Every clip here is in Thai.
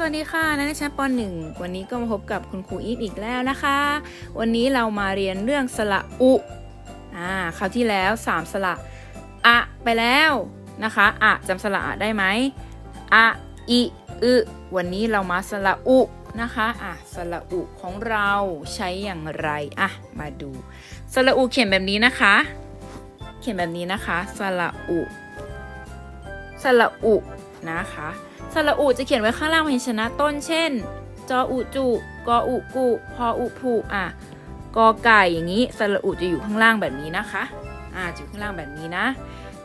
สวัสดีค่ะนักเรียนชั้นป .1 วันนี้ก็มาพบกับคุณครูอีฟอีกแล้วนะคะ วันนี้เรามาเรียนเรื่องสระอุอ่าคราวที่แล้ว 3 สระอะไปแล้วนะคะอะจำสระอะได้ไหมอะอิอึวันนี้เรามาสระอุนะคะอะสระอุของเราใช้อย่างไรอะมาดูสระอุเขียนแบบนี้นะคะ เขียนแบบนี้นะคะสระอุสระอุนะคะ สระอุจะเขียนไว้ข้างล่างพยัญชนะต้นเช่น จออุจุกออุกุพออุผูอะกอไก่อย่างนี้สระอุจะอยู่ข้างล่างแบบนี้นะคะอ่าจะอยู่ข้างล่างแบบนี้นะ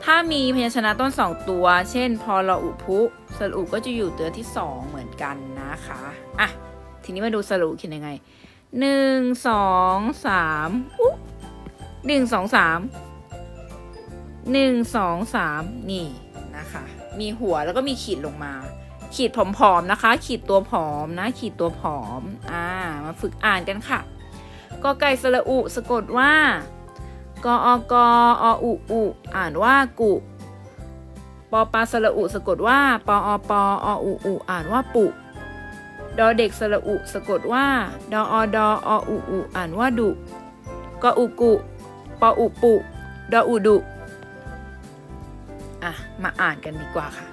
ถ้ามีพยัญชนะต้นสองตัว เช่น พอรออุพุสระอุก็จะอยู่ตัวที่สองเหมือนกันนะคะอะทีนี้มาดูสระอุเขียนยังไงหนึ่งสองสามอุ๊หนึ่งสองสามหนึ่งสองสามนี่นะคะ มีหัวแล้วก็มีขีดลงมา ขีดผอมๆนะคะ ขีดตัวผอมนะ ขีดตัวผอมอ่ามาฝึกอ่านกันค่ะกอไก่สระอุสะกดว่ากออกออุอุอ่านว่ากุปอปลาสระอุสะกดว่าปออปออุอุอ่านว่าปุดอเด็กสระอุสะกดว่าดออดออุอุอ่านว่าดุกออุกุปออุปุดออุดุ มาอ่านกันดีกว่าค่ะ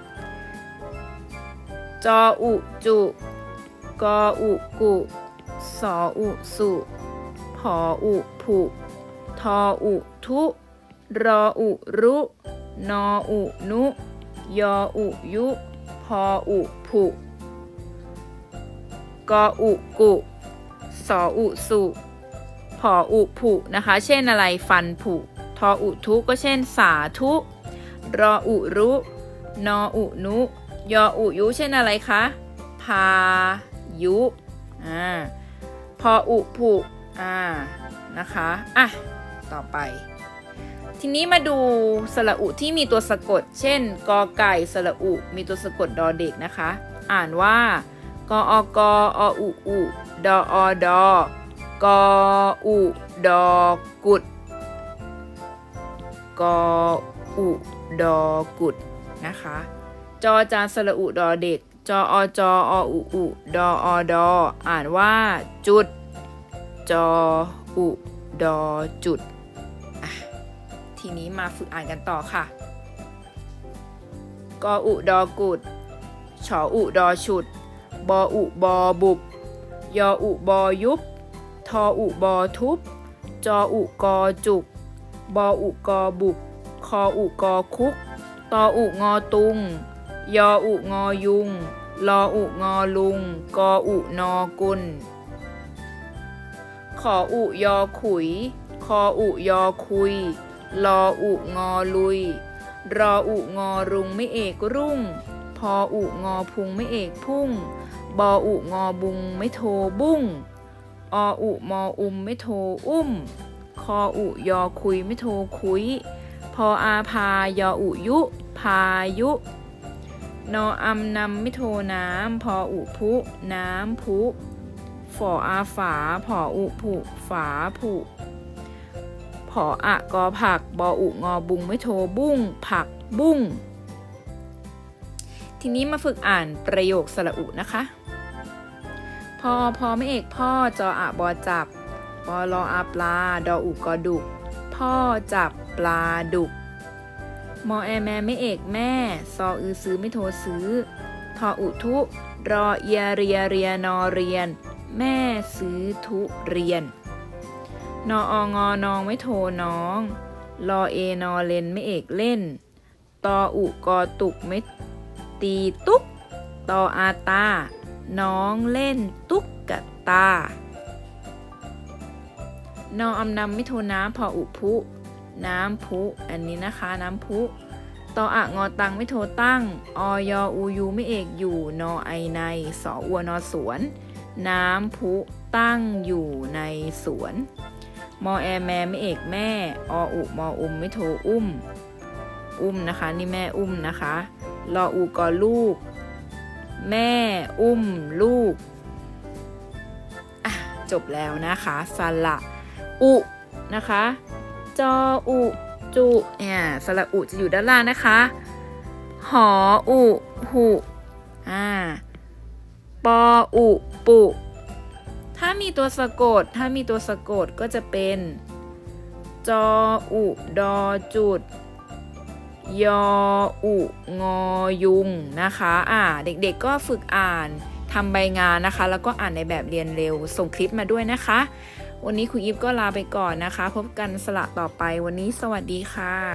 จออุจุกออุกุสออุสุพออุผุทออุทุรออุรุนออุนุ ยออุยุ พออุผุกออุกุสออุสุพออุผุนะคะ เช่นอะไรฟันผุทออุทุก็เช่นสาธุ รออุรุ นออุนุ ยออุยุ เช่นอะไรคะ พายุอ่าพออุผุอ่านะคะอะต่อไป ทีนี้มาดูสระอุที่มีตัวสะกด เช่นกอไก่สระอุมีตัวสะกดดอเด็กนะคะ อ่านว่ากออกออุอุดออดอกออุดอกุดกอ อุดอกุดนะคะ จอจานสระอุดอเด็ก จออจอออุอุดออดออ่านว่าจุด จออุดอจุด ทีนี้มาฝึกอ่านกันต่อค่ะ กออุดอกุดชออุดอฉุด บออุบอบุบ ยออุบอยุบ ทออุบอทุบ จออุกอจุก บออุกอบุก คออุกอคุก ตออุงอตุง ยออุงอยุง ลออุงอลุง กออุนอกุล ขออุยอขุย คออุยอคุย ลออุงอลุย รออุงอรุงไม่เอกรุ่ง พออุงอพุงไม่เอกพุ่ง บออุงอบุงไม่โทบุ้ง ออุมออุมไม่โทอุ้มคออุยอคุยไม่โทคุย พออาพายออุยุ พายุ นออำนำไม่โทน้ำ พออุพุ น้ำพุฝออาฝา ผออุผุฝาผุผออะกอผัก บออุงอบุงไม่โทบุ้ง ผักบุ้ง ทีนี้มาฝึกอ่านประโยคสระอุนะคะพอพอไม่เอกพ่อจออะบอจับปอลออาปลา ดออุกอดุกพ่อจับ ลาดุก มอแอแมไม่เอกแม่ ซออือซื้อไม่โทรซื้อ ทออุทุ รอเอียเรียเรียนอเรียน แม่ซื้อทุเรียน นอองอนองไม่โทรน้อง รอเอนอเลนไม่เอกเล่น ตออุกอตุกไม่ตีตุ๊ก ตออาตา น้องเล่นตุ๊กกะตานออำนำไม่โทรน้ำพออุพุ น้ำพุอันนี้นะคะ น้ำพุตออะงอตังไม่โทตั้ง ออยออูยูไม่เอกอยู่ นอไอใน สออัวนอสวน น้ำพุตั้งอยู่ในสวน มอแอแม่ไม่เอกแม่ ออุมออุมไม่โทอุ้ม อุ้มนะคะ นี่แม่อุ้มนะคะ รออูกอลูก แม่อุ้มลูก จบแล้วนะคะสระอุนะคะ จออุจุเนี่ยสระอุจะอยู่ด้านล่างนะคะ หออุหุอ่าปออุปุถ้ามีตัวสะกด ถ้ามีตัวสะกดก็จะเป็น จออุดอจุด ยออุงอยุงนะคะอ่าเด็กๆก็ฝึกอ่านทำใบงานนะคะ แล้วก็อ่านในแบบเรียนเร็ว ส่งคลิปมาด้วยนะคะ วันนี้ครูอีฟก็ลาไปก่อนนะคะ พบกันสละต่อไปวันนี้สวัสดีค่ะ